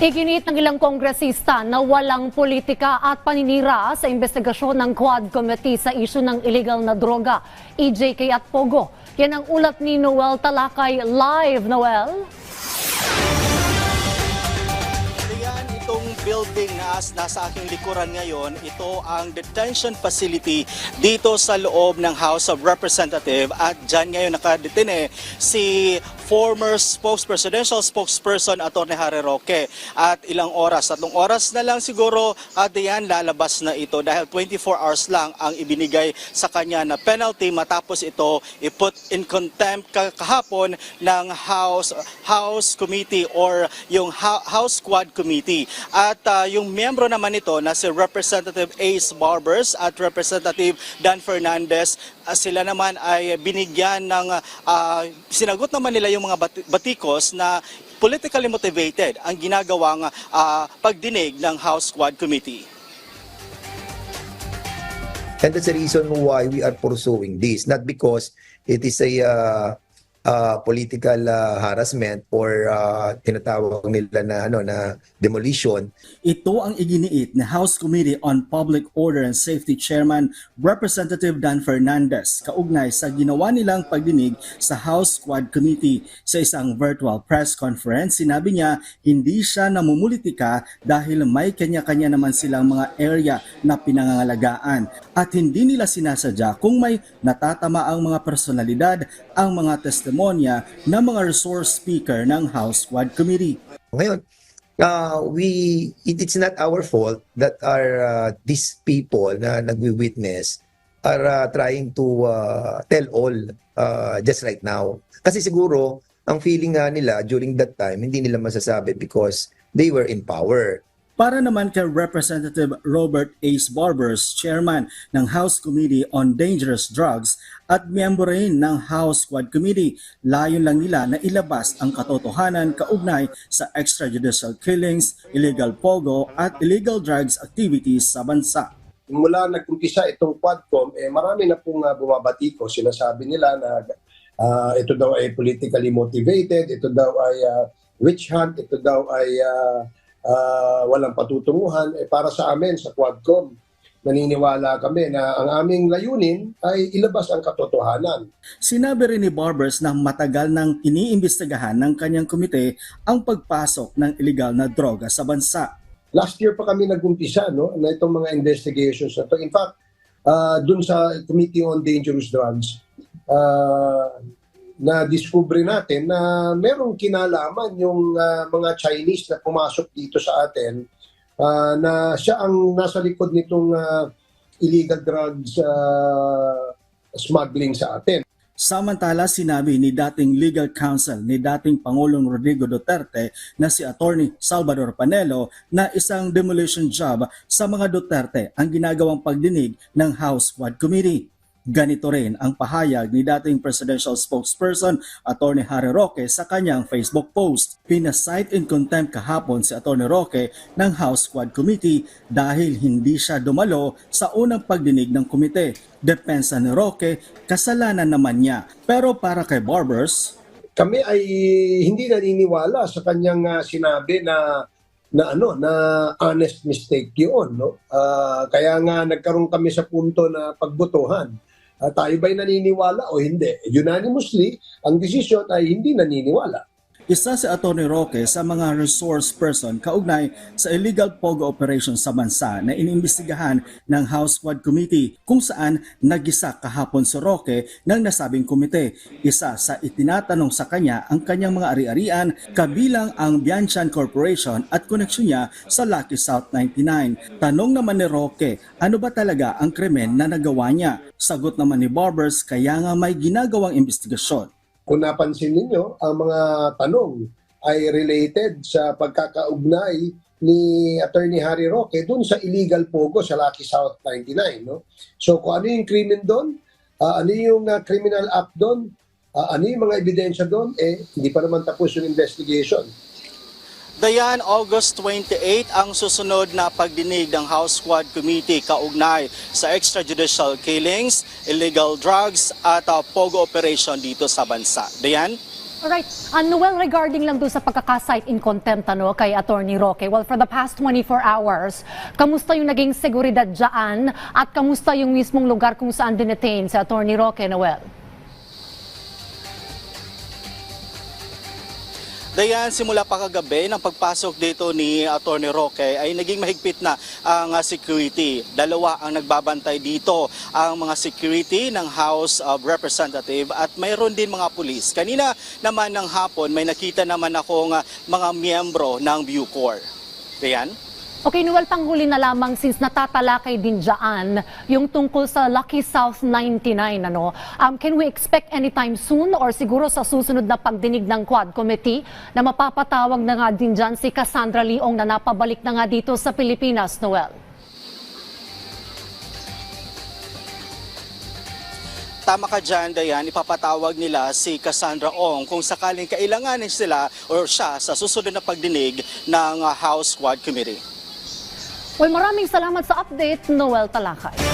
Iginit ng ilang kongresista na walang politika at paninira sa investigasyon ng Quad Committee sa isyu ng illegal na droga, EJK at Pogo. Yan ang ulat ni Noel Talakay live, Noel. Ayan, itong building na as- nasa aking likuran ngayon, ito ang detention facility dito sa loob ng House of Representative at dyan ngayon nakadetine si former spokespresidential spokesperson Atty. Harry Roque at ilang oras, tatlong oras na lang siguro at diyan lalabas na ito dahil 24 hours lang ang ibinigay sa kanya na penalty matapos ito i-put in contempt ka- kahapon ng House House Committee or yung Hou- House Squad Committee. At ah, yung miyembro naman nito na si Representative Ace Barbers at Representative Dan Fernandez, ah, sila naman ay binigyan ng ah, sinagot naman nila yung mga bati- batikos na politically motivated ang ginagawang ah, pagdinig ng House Squad Committee. And that's the reason why we are pursuing this, not because it is a uh, uh, political uh, harassment or uh, tinatawag nila na ano na demolition. Ito ang iginiit ni House Committee on Public Order and Safety Chairman Representative Dan Fernandez kaugnay sa ginawa nilang pagdinig sa House Squad Committee. Sa isang virtual press conference, sinabi niya hindi siya namumulitika dahil may kanya-kanya naman silang mga area na pinangangalagaan at hindi nila sinasadya kung may natatama ang mga personalidad ang mga testimonya ng mga resource speaker ng House Squad Committee. Ngayon, uh, we it, it's not our fault that our uh, these people na nagwi-witness are uh, trying to uh, tell all uh, just right now. Kasi siguro ang feeling nga nila during that time hindi nila masasabi because they were in power. Para naman kay Representative Robert Ace Barbers, chairman ng House Committee on Dangerous Drugs at miyembro rin ng House Squad Committee, layon lang nila na ilabas ang katotohanan kaugnay sa extrajudicial killings, illegal pogo at illegal drugs activities sa bansa. mula nag-umpisa itong Quadcom, eh, marami na pong uh, bumabati ko. Sinasabi nila na ah, ito daw ay politically motivated, ito daw ay ah, witch hunt, ito daw ay ah, ah, walang patutunguhan. Eh, para sa amin, sa Quadcom, naniniwala kami na ang aming layunin ay ilabas ang katotohanan. Sinabi rin ni Barbers na matagal nang iniimbestigahan ng kanyang komite ang pagpasok ng illegal na droga sa bansa. last year pa kami nag-umpisa no, na itong mga investigations na to. In fact, uh, dun sa Committee on Dangerous Drugs, uh, na discover natin na merong kinalaman yung uh, mga Chinese na pumasok dito sa atin uh, na siya ang nasa likod nitong uh, illegal drugs uh, smuggling sa atin. Samantala, sinabi ni dating legal counsel ni dating Pangulong Rodrigo Duterte na si Attorney Salvador Panelo na isang demolition job sa mga Duterte ang ginagawang pagdinig ng House Squad Committee. Ganito rin ang pahayag ni dating presidential spokesperson Attorney Harry Roque sa kanyang Facebook post. Pinasight in contempt kahapon si Attorney Roque ng House Squad Committee dahil hindi siya dumalo sa unang pagdinig ng komite. Depensa ni Roque, kasalanan naman niya. Pero para kay Barbers, kami ay hindi naniniwala sa kanyang ah, sinabi na na ano na honest mistake 'yun no Ah, kaya nga nagkaroon kami sa punto na pagbotohan Ah, tayo ba'y naniniwala o hindi? Unanimously ang decision ay hindi naniniwala isa si Attorney Roque sa mga resource person kaugnay sa illegal pogo operation sa bansa na iniimbestigahan ng House Squad Committee kung saan nagisa kahapon si Roque ng nasabing komite. Isa sa itinatanong sa kanya ang kanyang mga ari-arian kabilang ang Bianchan Corporation at koneksyon niya sa Lucky South 99. Tanong naman ni Roque, ano ba talaga ang krimen na nagawa niya? Sagot naman ni Barbers, kaya nga may ginagawang investigasyon. Kung napansin ninyo ang mga tanong ay related sa pagkakaugnay ni Attorney Harry Roque dun sa illegal pogo sa Lucky South 99 no? So kung ano yung krimen doon ah, ano yung ah, criminal act doon ah, ano yung mga ebidensya doon eh hindi pa naman tapos yung investigation Dayan, August 28 ang susunod na pagdinig ng House Squad Committee kaugnay sa extrajudicial killings, illegal drugs at uh, pogo operation dito sa bansa. Dayan? Alright, uh, Noel, regarding lang doon sa pagkakasite in contempt ano, kay Attorney Roque, well, for the past 24 hours, kamusta yung naging seguridad dyan at kamusta yung mismong lugar kung saan dinetain si Attorney Roque, Noel? Dayan, simula pa kagabi ng pagpasok dito ni Attorney Roque ay naging mahigpit na ang uh, security. Dalawa ang nagbabantay dito, ang mga security ng House of Representative at mayroon din mga pulis. Kanina naman ng hapon may nakita naman akong uh, mga miyembro ng Bucor. Dayan? Okay, Noel, panghuli na lamang since natatalakay din dyan yung tungkol sa Lucky South 99, ano? Um, can we expect anytime soon or siguro sa susunod na pagdinig ng Quad Committee na mapapatawag na nga din dyan si Cassandra Leong na napabalik na nga dito sa Pilipinas, Noel? Tama ka dyan, Dayan, ipapatawag nila si Cassandra Ong kung sakaling kailanganin sila or siya sa susunod na pagdinig ng uh, House Quad Committee. Well, maraming salamat sa update, Noel Talakay.